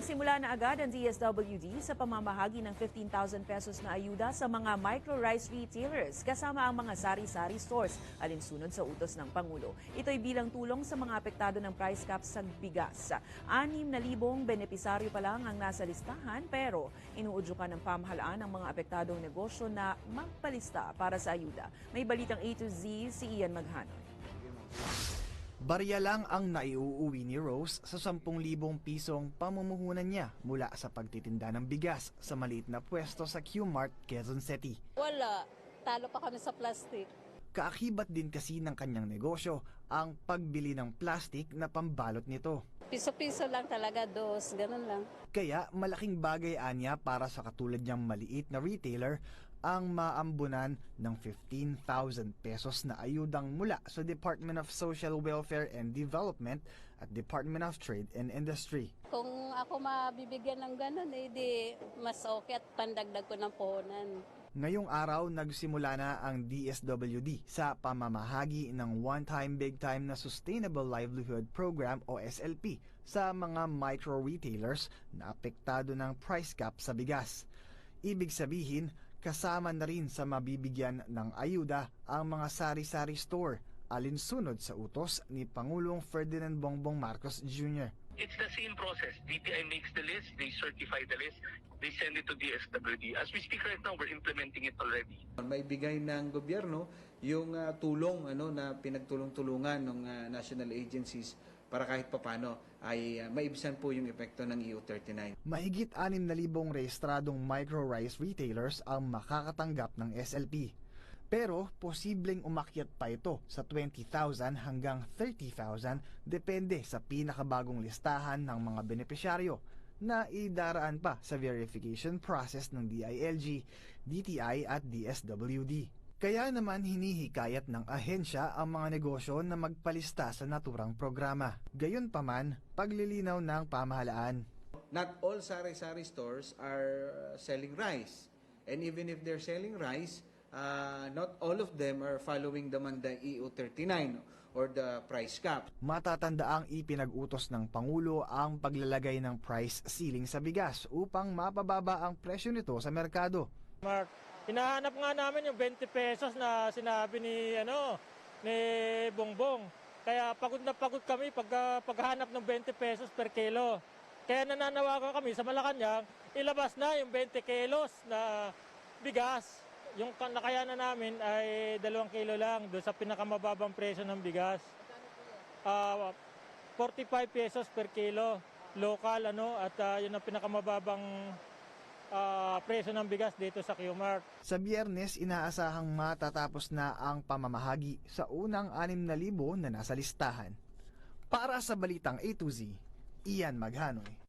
Nagsimula na agad ang DSWD sa pamamahagi ng 15,000 pesos na ayuda sa mga micro-rice retailers kasama ang mga sari-sari stores alinsunod sa utos ng Pangulo. Ito'y bilang tulong sa mga apektado ng price cap sa bigas. Anim na libong benepisaryo pa lang ang nasa listahan pero inuudyukan ng pamahalaan ang mga apektadong negosyo na magpalista para sa ayuda. May balitang A to Z si Ian Maghanon. Barya lang ang naiuuwi ni Rose sa 10,000 pisong pamumuhunan niya mula sa pagtitinda ng bigas sa maliit na pwesto sa Q-Mart, Quezon City. Wala. Talo pa kami sa plastic. Kaakibat din kasi ng kanyang negosyo ang pagbili ng plastic na pambalot nito. Piso-piso lang talaga, dos. Ganun lang. Kaya malaking bagay anya para sa katulad niyang maliit na retailer ang maambunan ng 15,000 pesos na ayudang mula sa Department of Social Welfare and Development at Department of Trade and Industry. Kung ako mabibigyan ng ganun, eh di mas okay at pandagdag ko ng puhunan. Ngayong araw, nagsimula na ang DSWD sa pamamahagi ng One-Time Big Time na Sustainable Livelihood Program o SLP sa mga micro-retailers na apektado ng price cap sa bigas. Ibig sabihin, kasama na rin sa mabibigyan ng ayuda ang mga sari-sari store alinsunod sa utos ni Pangulong Ferdinand Bongbong Marcos Jr. It's the same process. DTI makes the list, they certify the list, they send it to DSWD. As we speak right now, we're implementing it already. Maibigay ng gobyerno yung ah, tulong ano na pinagtulong-tulungan ng ah, national agencies para kahit papano ay ah, maibsan po yung epekto ng E EU39. Mahigit 6,000 rehistradong micro-rice retailers ang makakatanggap ng SLP. Pero posibleng umakyat pa ito sa 20,000 hanggang 30,000 depende sa pinakabagong listahan ng mga benepisyaryo na idaraan pa sa verification process ng DILG, DTI at DSWD. Kaya naman hinihikayat ng ahensya ang mga negosyo na magpalista sa naturang programa. Gayunpaman, paglilinaw ng pamahalaan. Not all sari-sari stores are uh, selling rice. And even if they're selling rice, uh, not all of them are following the Manda EU39 or the price cap. Matatandaang ipinag-utos ng Pangulo ang paglalagay ng price ceiling sa bigas upang mapababa ang presyo nito sa merkado. Mark, hinahanap nga namin yung 20 pesos na sinabi ni ano ni Bongbong. Kaya pagod na pagod kami pag paghanap ng 20 pesos per kilo. Kaya nananawagan kami sa Malacanang, ilabas na yung 20 kilos na bigas. Yung ka- nakayanan namin ay 2 kilo lang doon sa pinakamababang presyo ng bigas. Ah, 45 pesos per kilo local ano at ah, yun ang pinakamababang presyo ng bigas dito sa Qmart. Sa biyernes, inaasahang matatapos na ang pamamahagi sa unang 6,000 na nasa listahan. Para sa Balitang A to Z, Ian Maghanoy.